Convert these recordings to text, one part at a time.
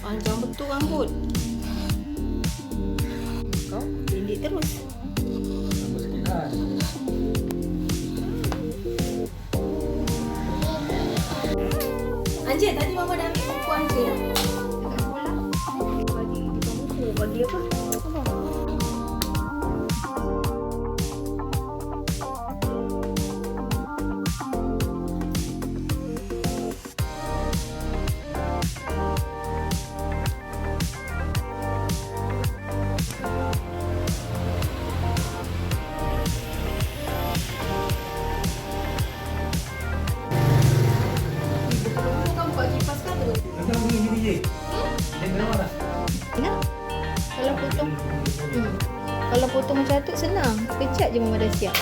Panjang betul rambut. Kau pendek terus. Anjir, tadi mama dah ambil buku anjir. Bagi. Bagi apa? Dia kenapa? Ya. Kalau potong hmm. Kalau potong macam tu senang. Sekejap je mama dah siap.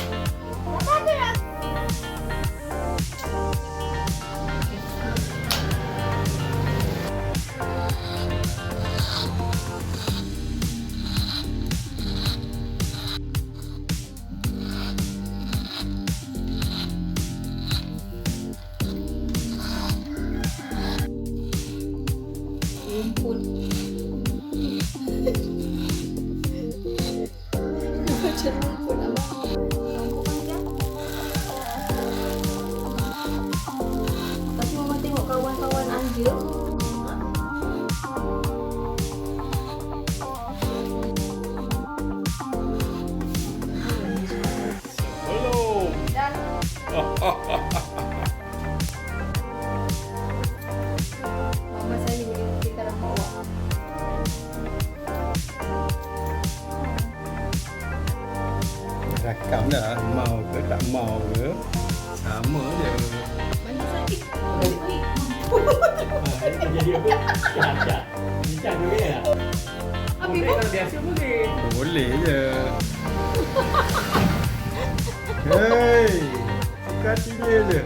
พูดฉัน Rakam dah. Mau ke tak mau ke. Sama je. Sakit. Jadi apa? Cacat. Bincang dulu ya. Habis Boleh pun kalau biasa boleh. Boleh je. Hei. Suka hati dia je.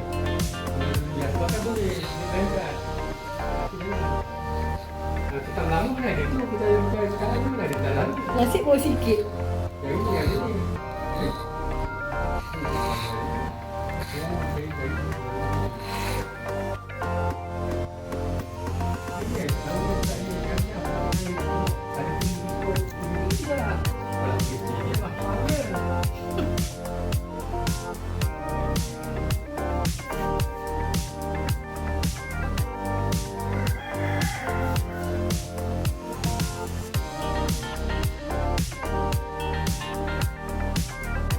Biasa kan boleh. Cacat. Tapi dulu. Ha, Kita lama mana ada tu? Kita yang pakai sekarang ni mana ada dalam? nasib pun sikit. Yang ini yang ini Thank you.